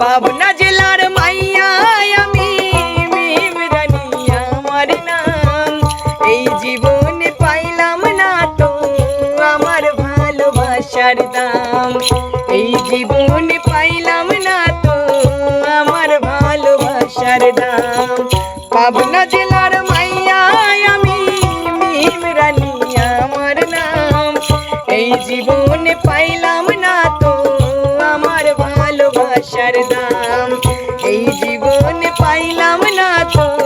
পাবনা জেলার মাইয়া আমি মিমরানি আমার নাম। এই জীবনে পাইলাম না তো আমার ভালোবাসার দাম। এই জীবনে পাইলাম না তো আমার ভালোবাসার দাম। পাবনা জেলার মাইয়া আমি মিমরানি আমার নাম। এই জীবনে পাইলাম পাইলাম না তো।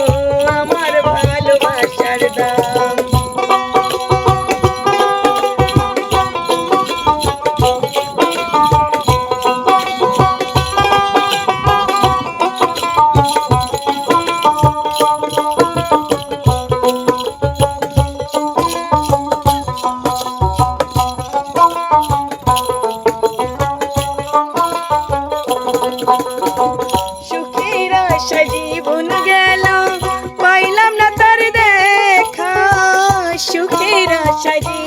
সুখের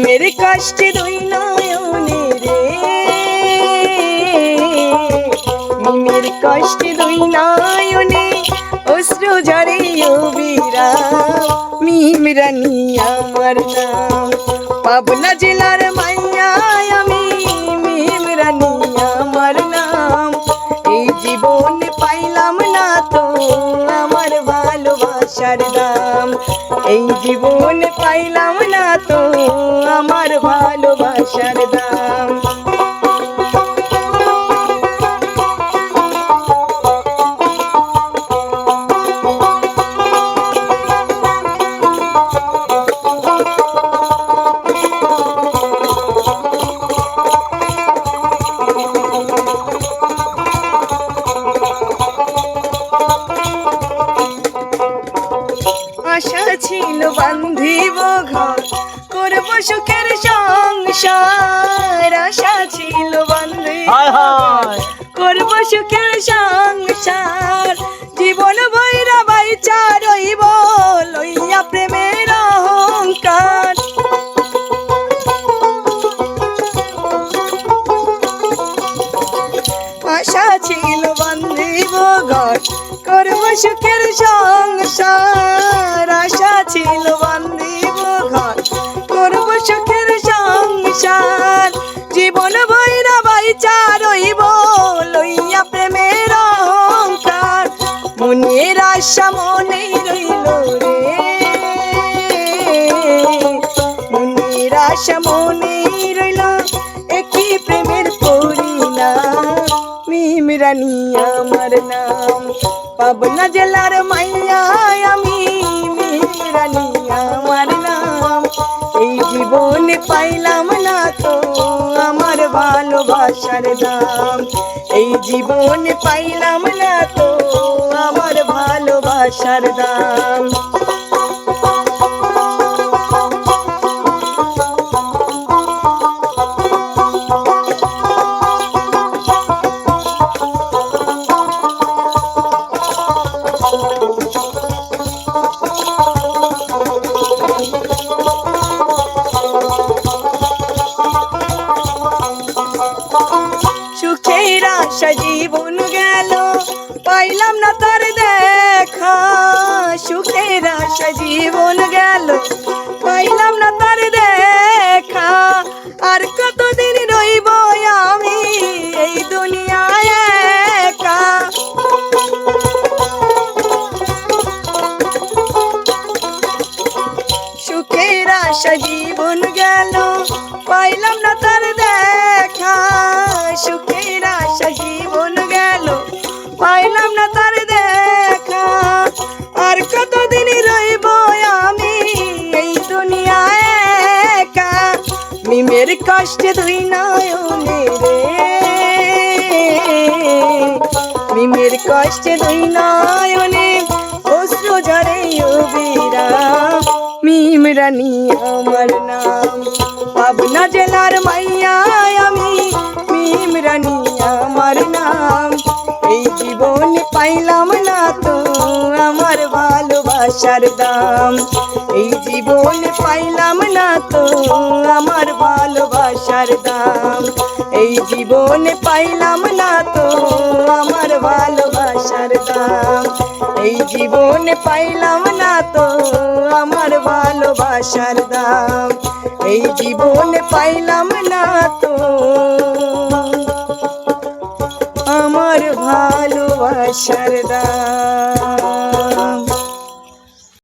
মিমের কষ্টে দুই নয়নে রে। মিমের কষ্টে দুই নয়নে অশ্রু ঝরে অবিরা মিমরানি আমার নাম পাবনা জেলার মাইয়া এই জীবন পাইলাম না তো আমার ভালোবাসার দাম। সংসার আশা ছিল হায় করব সুখের সংসার। জীবন বৈরা বাইচা রইব লইয়া প্রেমের অহংকার। আশা ছিল বান্ধিব ঘর করব সুখের সংসার। মনের আশা মনে রইল রে। মনের আশা মনে রইল, একই প্রেমের পরিণা মিমরানি আমার নাম। পাবনা জেলার মাইয়া আমি মিমরানি আমার নাম। এই জীবনে পাইলাম না তো, আমার ভালোবাসার দাম। এই জীবনে পাইলাম না তো আমার ভালোবাসার দাম। সুখের আশা জীবন গেল, পাইলাম না তার দেখা। আর কতদিন রইব আমি এই দুনিয়ায় একা? সুখের আশা জীবন গেল, পাইলাম না তার মিমের কষ্টে দুই নয়নে রে। মিমের কষ্টে দুই নয়নে অশ্রু ঝরে অবিরা। মিম রানী, আমার নাম পাবনা জেলার মাইয়া আমি। মিম রানী, আমার নাম জীবন পাইলাম না তো, আমার ভালোবাসার দাম। এই জীবন পাইলাম না তো, আমার ভালোবাসার দাম। এই জীবন পাইলাম না তো, আমার ভালোবাসার দাম। এই জীবন পাইলাম না তো, আমার ভালোবাসার দাম। এই জীবন পাইলাম না তো। আমার ভালোবাসার দাম